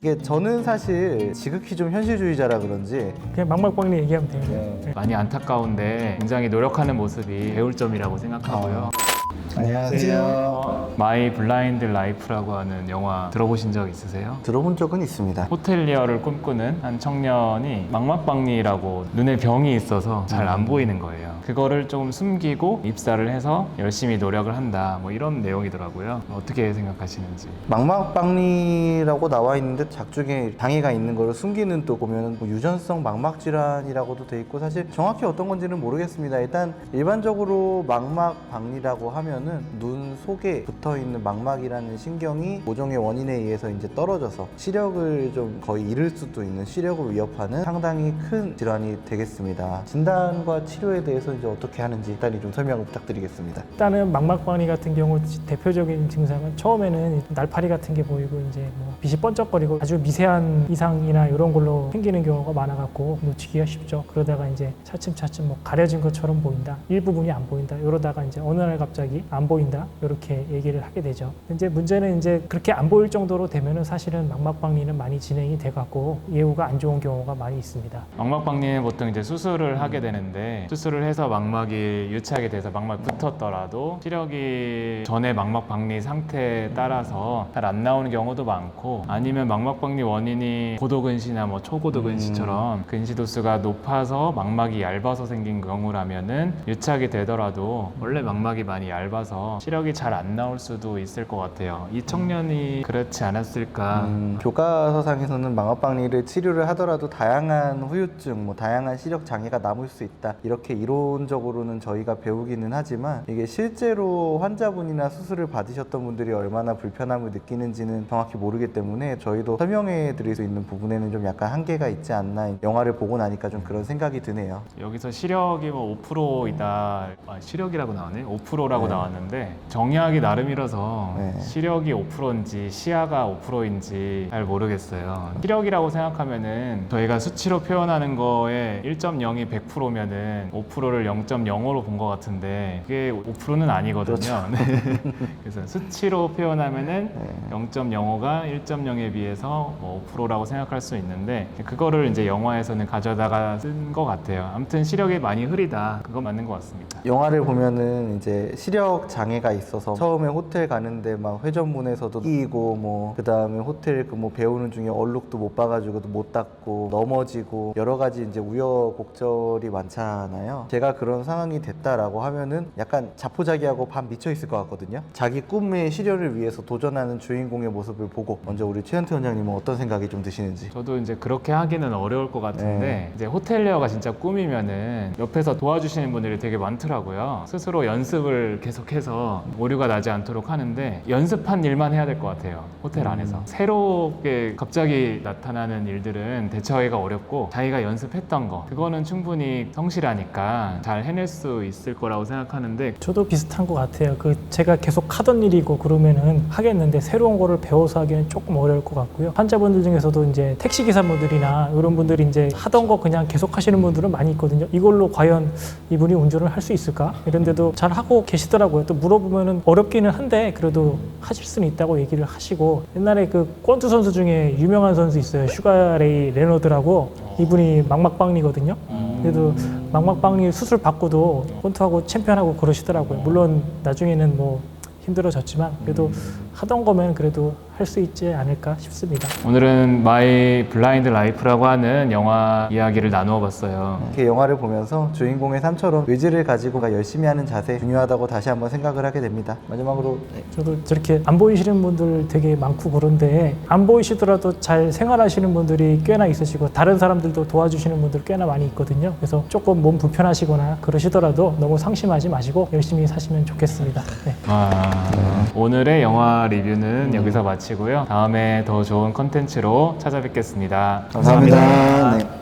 이게 저는 사실 지극히 좀 현실주의자라 그런지 그냥 막막빵리 얘기하면 돼요. 네. 많이 안타까운데 굉장히 노력하는 모습이 배울 점이라고 생각하고요. 안녕하세요. 마이 블라인드 라이프라고 하는 영화 들어보신 적 있으세요? 들어본 적은 있습니다. 호텔리어를 꿈꾸는 한 청년이 망막박리라고 눈에 병이 있어서 잘 안 보이는 거예요. 그거를 좀 숨기고 입사를 해서 열심히 노력을 한다. 뭐 이런 내용이더라고요. 어떻게 생각하시는지. 망막박리라고 나와 있는데 작중에 장애가 있는 걸 숨기는 또 보면 뭐 유전성 망막 질환이라고도 돼 있고 사실 정확히 어떤 건지는 모르겠습니다. 일단 일반적으로 망막박리라고 하면 은 눈 속에 붙어 있는 망막이라는 신경이 모종의 원인에 의해서 이제 떨어져서 시력을 좀 거의 잃을 수도 있는 시력을 위협하는 상당히 큰 질환이 되겠습니다. 진단과 치료에 대해서 이제 어떻게 하는지 일단 좀 설명을 부탁드리겠습니다. 일단은 막막빵리 같은 경우 대표적인 증상은 처음에는 날파리 같은 게 보이고 이제 뭐 빛이 번쩍거리고 아주 미세한 이상이나 이런 걸로 생기는 경우가 많아갖고 놓치기가 쉽죠. 그러다가 이제 차츰차츰 뭐 가려진 것처럼 보인다. 일부분이 안 보인다. 이러다가 이제 어느 날 갑자기 안 보인다. 이렇게 얘기를 하게 되죠. 이제 문제는 이제 그렇게 안 보일 정도로 되면은 사실은 막막빵리는 많이 진행이 돼갖고 예후가 안 좋은 경우가 많이 있습니다. 망막박리는 보통 이제 수술을 하게 되는데 수술을 해서 망막이 유착이 돼서 망막이 붙었더라도 시력이 전에 망막박리 상태에 따라서 잘 안 나오는 경우도 많고 아니면 망막박리 원인이 고도근시나 뭐 초고도근시처럼 근시 도수가 높아서 망막이 얇아서 생긴 경우라면은 유착이 되더라도 원래 망막이 많이 얇아 서 시력이 잘 안 나올 수도 있을 것 같아요. 이 청년이 그렇지 않았을까 음, 교과서상에서는 망막박리를 치료를 하더라도 다양한 후유증, 뭐 다양한 시력 장애가 남을 수 있다. 이렇게 이론적으로는 저희가 배우기는 하지만 이게 실제로 환자분이나 수술을 받으셨던 분들이 얼마나 불편함을 느끼는지는 정확히 모르기 때문에 저희도 설명해 드릴 수 있는 부분에는 좀 약간 한계가 있지 않나. 영화를 보고 나니까 좀 그런 생각이 드네요. 여기서 시력이 뭐 5%이다. 아, 시력이라고 나오네. 5%라고 네. 나왔는데 정의하기 나름이라서 네. 시력이 5%인지 시야가 5%인지 잘 모르겠어요. 시력이라고 생각하면은 저희가 수치로 표현하는 거에 1.0이 100%면은 5%를 0.05로 본 것 같은데 그게 5%는 아니거든요. 네. 그래서 수치로 표현하면은 네. 0.05가 1.0에 비해서 뭐 5%라고 생각할 수 있는데 그거를 이제 영화에서는 가져다가 쓴 것 같아요. 아무튼 시력이 많이 흐리다. 그거 맞는 것 같습니다. 영화를 보면은 이제 시력 장애가 있어서 처음에 호텔 가는데 막 회전문에서도 끼고 뭐 그다음에 호텔 그 뭐 배우는 중에 얼룩도 못 봐가지고도 못 닦고 넘어지고 여러 가지 이제 우여곡절이 많잖아요. 제가 그런 상황이 됐다라고 하면은 약간 자포자기하고 반 미쳐 있을 것 같거든요. 자기 꿈의 실현을 위해서 도전하는 주인공의 모습을 보고 먼저 우리 최현태 원장님은 어떤 생각이 좀 드시는지. 저도 이제 그렇게 하기는 어려울 것 같은데 네. 이제 호텔리어가 진짜 꿈이면은 옆에서 도와주시는 분들이 되게 많더라고요. 스스로 연습을 계속 해서 오류가 나지 않도록 하는데 연습한 일만 해야 될 것 같아요. 호텔 안에서 새롭게 갑자기 나타나는 일들은 대처하기가 어렵고 자기가 연습했던 거 그거는 충분히 성실하니까 잘 해낼 수 있을 거라고 생각하는데 저도 비슷한 것 같아요. 그 제가 계속 하던 일이고 그러면은 하겠는데 새로운 거를 배워서 하기는 조금 어려울 것 같고요. 환자분들 중에서도 이제 택시 기사분들이나 이런 분들이 이제 하던 거 그냥 계속 하시는 분들은 많이 있거든요. 이걸로 과연 이분이 운전을 할 수 있을까? 이런데도 잘 하고 계시더라고요. 또 물어보면은 어렵기는 한데 그래도 하실 수는 있다고 얘기를 하시고 옛날에 그 권투 선수 중에 유명한 선수 있어요. 슈가레이 레너드라고 이분이 막막빵리거든요. 그래도 막막빵리 수술 받고도 권투하고 챔피언하고 그러시더라고요. 물론 나중에는 뭐 힘들어졌지만 그래도 하던 거면 그래도 할 수 있지 않을까 싶습니다. 오늘은 마이 블라인드 라이프라고 하는 영화 이야기를 나누어 봤어요. 이렇게 영화를 보면서 주인공의 삶처럼 의지를 가지고 열심히 하는 자세 중요하다고 다시 한번 생각을 하게 됩니다. 마지막으로 저도 저렇게 안 보이시는 분들 되게 많고 그런데 안 보이시더라도 잘 생활하시는 분들이 꽤나 있으시고 다른 사람들도 도와주시는 분들 꽤나 많이 있거든요. 그래서 조금 몸 불편하시거나 그러시더라도 너무 상심하지 마시고 열심히 사시면 좋겠습니다. 네. 아, 오늘의 영화 리뷰는 여기서 마치 고요. 다음에 더 좋은 컨텐츠로 찾아뵙겠습니다 감사합니다. 네.